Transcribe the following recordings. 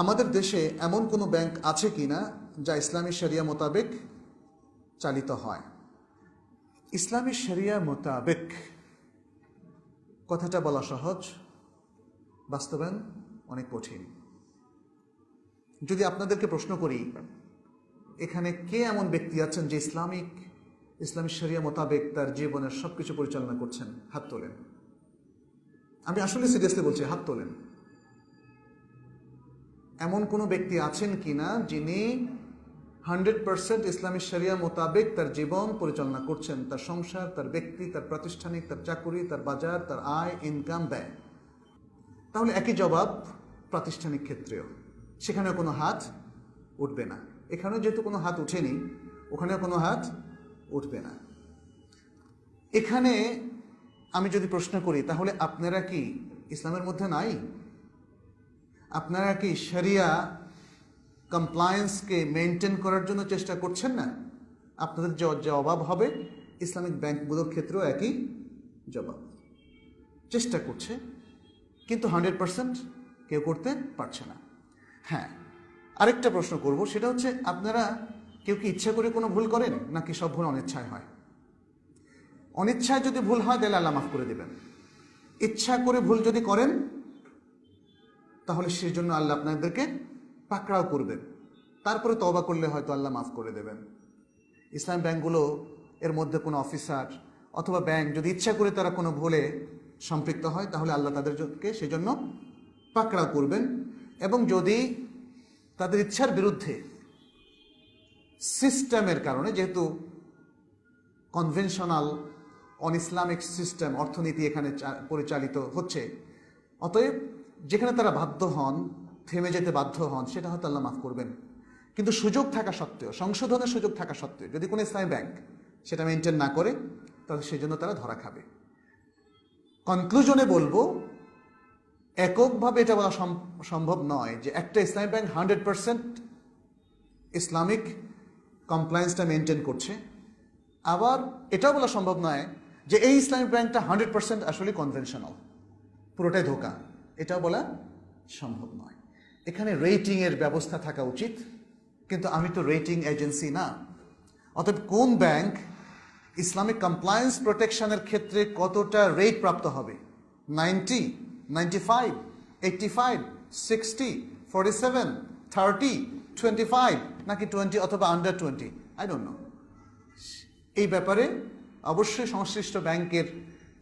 আমাদের দেশে এমন কোনো ব্যাংক আছে কি না যা ইসলামী শরিয়া মোতাবেক চালিত হয়? ইসলামী শরিয়া মোতাবেক। কথাটা বলা সহজ, বাস্তবায়ন অনেক কঠিন। যদি আপনাদেরকে প্রশ্ন করি, এখানে কে এমন ব্যক্তি আছেন যে ইসলামিক, ইসলামী শরিয়া মোতাবেক তার জীবনের সব কিছু পরিচালনা করছেন? হাত তোলেন। আমি আসলে সিরিয়াসলি বলছি, হাত তোলেন। এমন কোনো ব্যক্তি আছেন কি না যিনি হান্ড্রেড পার্সেন্ট ইসলামী শরিয়া মোতাবেক তার জীবন পরিচালনা করছেন, তার সংসার, তার ব্যক্তি, তার প্রাতিষ্ঠানিক, তার চাকুরি, তার বাজার, তার আয় ইনকাম ব্যয়। তাহলে একই জবাব প্রাতিষ্ঠানিক ক্ষেত্রেও। সেখানেও কোনো হাত উঠবে না। এখানেও যেহেতু কোনো হাত উঠেনি, ওখানেও কোনো হাত উঠবে না। এখানে আমি যদি প্রশ্ন করি, তাহলে আপনারা কি ইসলামের মধ্যে নাই? আপনারা কি শরিয়া কমপ্লায়েন্সকে মেনটেন করার জন্য চেষ্টা করছেন না? আপনাদের যে যে অভাব হবে, ইসলামিক ব্যাংকগুলোর ক্ষেত্রেও একই জবাব। চেষ্টা করছে, কিন্তু হান্ড্রেড পার্সেন্ট কেউ করতে পারছে না। হ্যাঁ আরেকটা প্রশ্ন করব, সেটা হচ্ছে আপনারা কেউ কি ইচ্ছা করে কোনো ভুল করেন, নাকি সব ভুল অনিচ্ছায় হয়? অনিচ্ছায় যদি ভুল হয়, তাহলে আল্লাহ মাফ করে দেবেন। ইচ্ছা করে ভুল যদি করেন তাহলে সেই জন্য আল্লাহ আপনাদেরকে পাকড়াও করবেন। তারপরে তবা করলে হয়তো আল্লাহ মাফ করে দেবেন। ইসলাম ব্যাংকগুলো এর মধ্যে কোনো অফিসার অথবা ব্যাংক যদি ইচ্ছা করে তারা কোনো ভুলে সম্পৃক্ত হয়, তাহলে আল্লাহ তাদেরকে সেই জন্য পাকড়াও করবেন। এবং যদি তাদের ইচ্ছার বিরুদ্ধে সিস্টেমের কারণে, যেহেতু কনভেনশনাল, অন ইসলামিক সিস্টেম, অর্থনীতি এখানে পরিচালিত হচ্ছে, অতএব যেখানে তারা বাধ্য হন, থেমে যেতে বাধ্য হন, সেটা হয়তো আল্লাহ মাফ করবেন। কিন্তু সুযোগ থাকা সত্ত্বেও, সংশোধনের সুযোগ থাকা সত্ত্বেও, যদি কোনো ইসলামী ব্যাংক সেটা মেনটেন না করে, তাহলে সেই জন্য তারা ধরা খাবে। কনক্লুশনে বলব, এককভাবে এটা বলা সম- সম্ভব নয় যে একটা ইসলামী ব্যাংক হান্ড্রেড পার্সেন্ট ইসলামিক কমপ্লায়েন্সটা মেনটেন করছে। আবার এটাও বলা সম্ভব নয় যে এই ইসলামিক ব্যাংকটা হান্ড্রেড পার্সেন্ট আসলে কনভেনশনাল পুরোটাই ধোকা। এটাও বলা সম্ভব নয়। এখানে রেটিংয়ের ব্যবস্থা থাকা উচিত, কিন্তু আমি তো রেটিং এজেন্সি না। অতএব কোন ব্যাংক ইসলামিক কমপ্লায়েন্স প্রোটেকশনের ক্ষেত্রে কতটা রেট প্রাপ্ত হবে? Ninety ninety five eighty five sixty forty seven thirty twenty five নাকি টোয়েন্টি অথবা under twenty I don't know এই ব্যাপারে অবশ্যই সংশ্লিষ্ট ব্যাংকের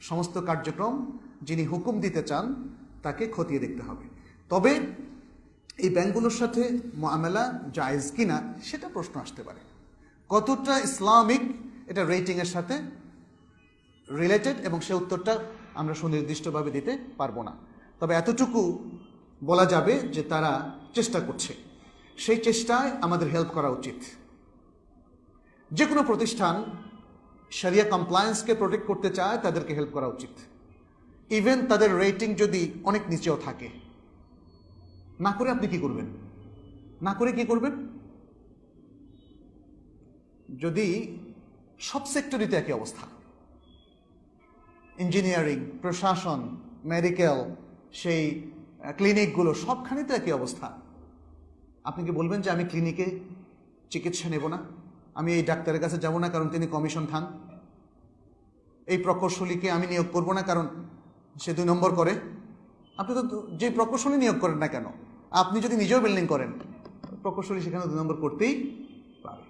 সমস্ত কার্যক্রম যিনি হুকুম দিতে চান তাকে খতিয়ে দেখতে হবে। তবে এই ব্যাংকগুলোর সাথে মামেলা জায়েজ কিনা সেটা প্রশ্ন আসতে পারে। কতটা ইসলামিক এটা রেটিংয়ের সাথে রিলেটেড এবং সে উত্তরটা আমরা সুনির্দিষ্টভাবে দিতে পারব না। তবে এতটুকু বলা যাবে যে তারা চেষ্টা করছে। সেই চেষ্টায় আমাদের হেল্প করা উচিত। যে কোনো প্রতিষ্ঠান শরিয়া কমপ্লায়েন্সকে প্রোটেক্ট করতে চায় তাদেরকে হেল্প করা উচিত। ইভেন তাদের রেটিং যদি অনেক নিচেও থাকে, না করে আপনি কি করবেন? না করে কি করবেন? যদি সব সেক্টরিতে একই অবস্থা। ইঞ্জিনিয়ারিং প্রশাসন মেডিকেল সেই ক্লিনিকগুলো সবখানে তো একই অবস্থা। আপনি কি বলবেন যে আমি ক্লিনিকে চিকিৎসা নেব না? আমি এই ডাক্তারের কাছে যাব না কারণ তিনি কমিশন খান এই প্রকৌশলীকে আমি নিয়োগ করব না কারণ সে দুই নম্বর করে। আপনি তো যে প্রকৌশলী নিয়োগ করেন না কেন? আপনি যদি নিজেও বিল্ডিং করেন, প্রকৌশলী সেখানে দুই নম্বর করতেই পারে।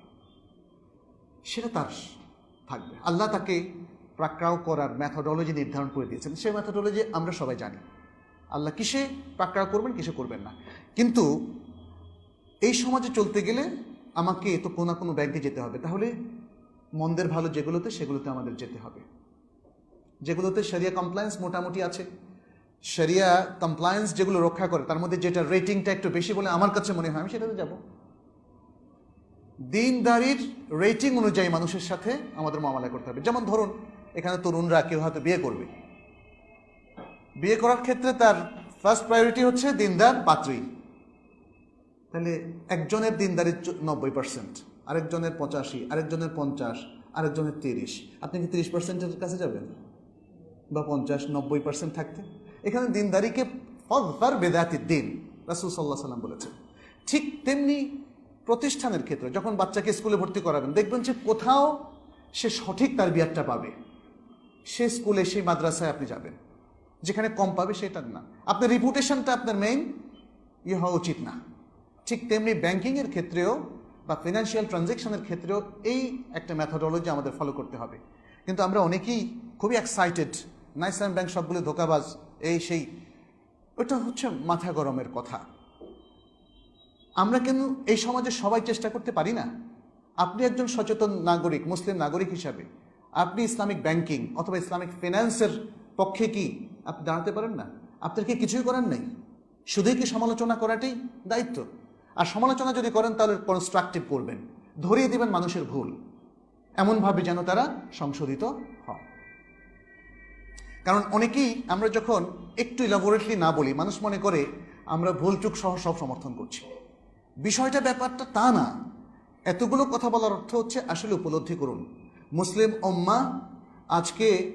সেটা তার থাকবে। আল্লাহ তাকে প্রাক্রাও করার ম্যাথোডলজি নির্ধারণ করে দিয়েছেন। সেই ম্যাথোডলজি আমরা সবাই জানি। আল্লাহ কিসে প্রাক্রাও করবেন, কিসে করবেন না। কিন্তু এই সমাজে চলতে গেলে আমাকে তো কোনো না কোনো ব্যাংকে যেতে হবে। তাহলে মন্দের ভালো যেগুলোতে, সেগুলোতে আমাদের যেতে হবে। যেগুলোতে শরিয়া কমপ্লায়েন্স মোটামুটি আছে। শরিয়া কমপ্লায়েন্স যেগুলো রক্ষা করে, তার মধ্যে যেটা রেটিংটা একটু বেশি বলে আমার কাছে মনে হয়, আমি সেটাতে যাব। দিনদারির রেটিং অনুযায়ী মানুষের সাথে আমাদের মামলা করতে হবে। যেমন ধরুন, এখানে তরুণরা কেউ হয়তো বিয়ে করবে। বিয়ে করার ক্ষেত্রে তার ফার্স্ট প্রায়োরিটি হচ্ছে দিনদার পাত্রী। তাহলে একজনের দিনদারি নব্বই পার্সেন্ট আরেকজনের পঁচাশি, আরেকজনের পঞ্চাশ, আরেকজনের তিরিশ। আপনি কি তিরিশ পার্সেন্টের কাছে যাবেন? বা পঞ্চাশ, নব্বই পার্সেন্ট থাকতে। এখানে দিনদারিকে ফর বেদাতির দিন, রাসুল সাল্লাহ সাল্লাম বলেছেন। ঠিক তেমনি প্রতিষ্ঠানের ক্ষেত্রে, যখন বাচ্চাকে স্কুলে ভর্তি করাবেন, দেখবেন যে কোথাও সে সঠিক তার বিয়ারটা পাবে। সে স্কুলে, সেই মাদ্রাসায় আপনি যাবেন। যেখানে কম পাবে সেটা না। আপনার রিপুটেশনটা আপনার মেইন ইয়ে হওয়া উচিত না। ঠিক তেমনি ব্যাংকিংয়ের ক্ষেত্রেও বা ফিনান্সিয়াল ট্রানজেকশনের ক্ষেত্রেও এই একটা মেথোডোলজি আমাদের ফলো করতে হবে। কিন্তু আমরা অনেকেই খুবই এক্সাইটেড নাইসাম ব্যাংক সবগুলো ধোকাবাজ, এই সেই। ওটা হচ্ছে মাথা গরমের কথা। আমরা কিন্তু এই সমাজে সবাই চেষ্টা করতে পারি না? আপনি একজন সচেতন নাগরিক, মুসলিম নাগরিক হিসাবে। আপনি ইসলামিক ব্যাংকিং অথবা ইসলামিক ফিনান্সের পক্ষে কি আপনি দাঁড়াতে পারেন না? আপনার কি কিছুই করার নেই? শুধুই কি সমালোচনা করাটাই দায়িত্ব? আর সমালোচনা যদি করেন, তাহলে কনস্ট্রাকটিভ করবেন। ধরিয়ে দিবেন মানুষের ভুল। এমনভাবে যেন তারা সংশোধিত কারণ অনেকেই আমরা যখন একটু ইলাবোরেটলি না বলি, মানুষ মনে করে আমরা ভুলচুক সহ সব সমর্থন করছি। বিষয়টা, ব্যাপারটা তা না। এতগুলো কথা বলার অর্থ হচ্ছে আসলে উপলব্ধি করুন। মুসলিম ওম্মা আজকে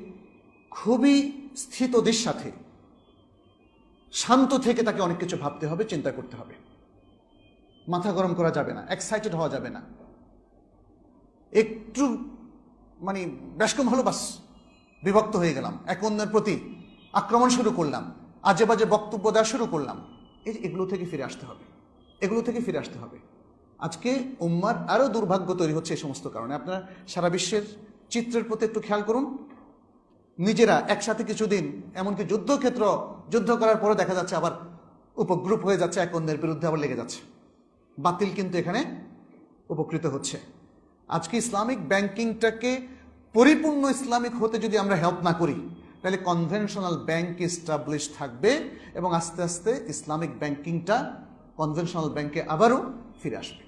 খুবই স্থিতদের সাথে। শান্ত থেকে তাকে অনেক কিছু ভাবতে হবে, চিন্তা করতে হবে। মাথা গরম করা যাবে না এক্সাইটেড হওয়া যাবে না। একটু মানে ব্যাসকম হলো বাস। বিভক্ত হয়ে গেলাম, এক অন্যের প্রতি আক্রমণ শুরু করলাম, আজে বাজে বক্তব্য দেওয়া শুরু করলাম। এই এগুলো থেকে ফিরে আসতে হবে, এগুলো থেকে ফিরে আসতে হবে। আজকে উম্মার আরও দুর্ভাগ্য তৈরি হচ্ছে এই সমস্ত কারণে। আপনারা সারা বিশ্বের চিত্রের প্রতি একটু খেয়াল করুন। নিজেরা একসাথে কিছুদিন, এমনকি যুদ্ধক্ষেত্র যুদ্ধ করার পরে দেখা যাচ্ছে আবার উপগ্রুপ হয়ে যাচ্ছে, এক অন্যের বিরুদ্ধে আবার লেগে যাচ্ছে। বাতিল কিন্তু এখানে উপকৃত হচ্ছে। আজকে ইসলামিক ব্যাংকিংটাকে পরিপূর্ণ ইসলামিক হতে যদি আমরা হেল্প না করি, তাহলে কনভেনশনাল ব্যাংক ইস্টাবলিশ থাকবে এবং আস্তে আস্তে ইসলামিক ব্যাংকিংটা কনভেনশনাল ব্যাংকে আবারও ফিরে আসবে।